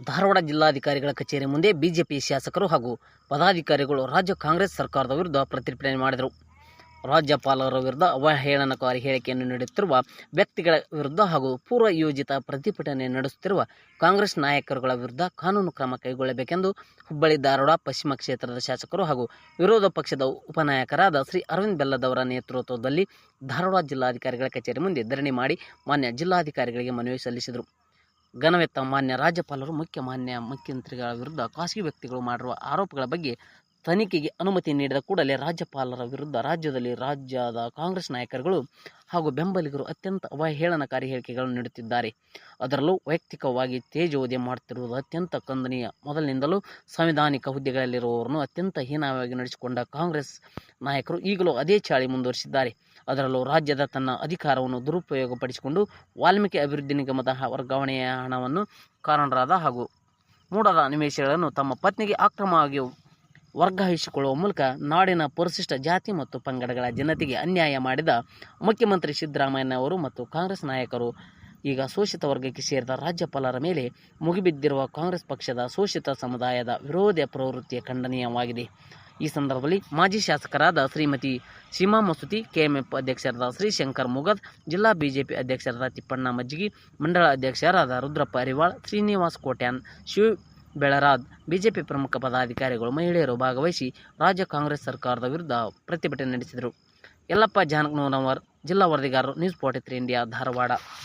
ಧಾರವಾಡ ಜಿಲ್ಲಾಧಿಕಾರಿಗಳ ಕಚೇರಿ ಮುಂದೆ ಬಿಜೆಪಿ ಶಾಸಕರು ಹಾಗೂ ಪದಾಧಿಕಾರಿಗಳು ರಾಜ್ಯ ಕಾಂಗ್ರೆಸ್ ಸರ್ಕಾರದ ವಿರುದ್ಧ ಪ್ರತಿಭಟನೆ ಮಾಡಿದರು. ರಾಜ್ಯಪಾಲರ ವಿರುದ್ಧ ಅವಹೇಳನಕಾರಿ ಹೇಳಿಕೆಯನ್ನು ನೀಡುತ್ತಿರುವ ವ್ಯಕ್ತಿಗಳ ವಿರುದ್ಧ ಹಾಗೂ ಪೂರ್ವ ಯೋಜಿತ ಪ್ರತಿಭಟನೆ ನಡೆಸುತ್ತಿರುವ ಕಾಂಗ್ರೆಸ್ ನಾಯಕರುಗಳ ವಿರುದ್ಧ ಕಾನೂನು ಕ್ರಮ ಕೈಗೊಳ್ಳಬೇಕೆಂದು ಹುಬ್ಬಳ್ಳಿ ಧಾರವಾಡ ಪಶ್ಚಿಮ ಕ್ಷೇತ್ರದ ಶಾಸಕರು ಹಾಗೂ ವಿರೋಧ ಪಕ್ಷದ ಉಪನಾಯಕರಾದ ಶ್ರೀ ಅರವಿಂದ್ ಬೆಲ್ಲದವರ ನೇತೃತ್ವದಲ್ಲಿ ಧಾರವಾಡ ಜಿಲ್ಲಾಧಿಕಾರಿಗಳ ಕಚೇರಿ ಮುಂದೆ ಧರಣಿ ಮಾಡಿ ಮಾನ್ಯ ಜಿಲ್ಲಾಧಿಕಾರಿಗಳಿಗೆ ಮನವಿ ಸಲ್ಲಿಸಿದರು. ಘನವೆತ್ತ ಮಾನ್ಯ ರಾಜ್ಯಪಾಲರು, ಮುಖ್ಯ ಮಾನ್ಯ ಮುಖ್ಯಮಂತ್ರಿಗಳ ವಿರುದ್ಧ ಖಾಸಗಿ ವ್ಯಕ್ತಿಗಳು ಮಾಡಿರುವ ಆರೋಪಗಳ ಬಗ್ಗೆ ತನಿಖೆಗೆ ಅನುಮತಿ ನೀಡಿದ ಕೂಡಲೇ ರಾಜ್ಯಪಾಲರ ವಿರುದ್ಧ ರಾಜ್ಯದಲ್ಲಿ ರಾಜ್ಯದ ಕಾಂಗ್ರೆಸ್ ನಾಯಕರುಗಳು ಹಾಗೂ ಬೆಂಬಲಿಗರು ಅತ್ಯಂತ ಅವಹೇಳನಕಾರಿ ಹೇಳಿಕೆಗಳನ್ನು ನೀಡುತ್ತಿದ್ದಾರೆ. ಅದರಲ್ಲೂ ವೈಯಕ್ತಿಕವಾಗಿ ತೇಜೋದೆ ಮಾಡುತ್ತಿರುವುದು ಅತ್ಯಂತ ಖಂದನೀಯ ಮೊದಲಿನಿಂದಲೂ ಸಾಂವಿಧಾನಿಕ ಹುದ್ದೆಗಳಲ್ಲಿರುವವರನ್ನು ಅತ್ಯಂತ ಹೀನವಾಗಿ ನಡೆಸಿಕೊಂಡ ಕಾಂಗ್ರೆಸ್ ನಾಯಕರು ಈಗಲೂ ಅದೇ ಚಾಳಿ ಮುಂದುವರಿಸಿದ್ದಾರೆ. ಅದರಲ್ಲೂ ರಾಜ್ಯದ ತನ್ನ ಅಧಿಕಾರವನ್ನು ದುರುಪಯೋಗಪಡಿಸಿಕೊಂಡು ವಾಲ್ಮೀಕಿ ಅಭಿವೃದ್ಧಿ ನಿಗಮದ ವರ್ಗಾವಣೆಯ ಹಣವನ್ನು ಕಾರಣರಾದ ಹಾಗೂ ಮೂಡದ ನಿವೇಶಗಳನ್ನು ತಮ್ಮ ಪತ್ನಿಗೆ ಅಕ್ರಮವಾಗಿ ವರ್ಗಾಯಿಸಿಕೊಳ್ಳುವ ಮೂಲಕ ನಾಡಿನ ಪರಿಶಿಷ್ಟ ಜಾತಿ ಮತ್ತು ಪಂಗಡಗಳ ಜನತೆಗೆ ಅನ್ಯಾಯ ಮಾಡಿದ ಮುಖ್ಯಮಂತ್ರಿ ಸಿದ್ದರಾಮಯ್ಯ ಅವರು ಮತ್ತು ಕಾಂಗ್ರೆಸ್ ನಾಯಕರು, ಈಗ ಶೋಷಿತ ವರ್ಗಕ್ಕೆ ಸೇರಿದ ರಾಜ್ಯಪಾಲರ ಮೇಲೆ ಮುಗಿಬಿದ್ದಿರುವ ಕಾಂಗ್ರೆಸ್ ಪಕ್ಷದ ಶೋಷಿತ ಸಮುದಾಯದ ವಿರೋಧ ಪ್ರವೃತ್ತಿಯ ಖಂಡನೀಯವಾಗಿದೆ. ಈ ಸಂದರ್ಭದಲ್ಲಿ ಮಾಜಿ ಶಾಸಕರಾದ ಶ್ರೀಮತಿ ಸೀಮಾ ಮಸೂತಿ, ಕೆಎಂಎಫ್ ಅಧ್ಯಕ್ಷರಾದ ಶ್ರೀಶಂಕರ್ ಮುಗದ್, ಜಿಲ್ಲಾ ಬಿಜೆಪಿ ಅಧ್ಯಕ್ಷರಾದ ತಿಪ್ಪಣ್ಣ ಮಜ್ಜಿಗಿ, ಮಂಡಳ ಅಧ್ಯಕ್ಷರಾದ ರುದ್ರಪ್ಪ ಅರಿವಾಳ್, ಶ್ರೀನಿವಾಸ್ ಕೋಟ್ಯಾನ್, ಶಿವ್ ಬೆಳರಾದ್. ಬಿಜೆಪಿ ಪ್ರಮುಖ ಪದಾಧಿಕಾರಿಗಳು ಮಹಿಳೆಯರು ಭಾಗವಹಿಸಿ ರಾಜ್ಯ ಕಾಂಗ್ರೆಸ್ ಸರ್ಕಾರದ ವಿರುದ್ಧ ಪ್ರತಿಭಟನೆ ನಡೆಸಿದರು. ಯಲ್ಲಪ್ಪ ಜಾನಕನೂರವರ್ ಜಿಲ್ಲಾ ವರದಿಗಾರರು, news forty three India, Dharwad.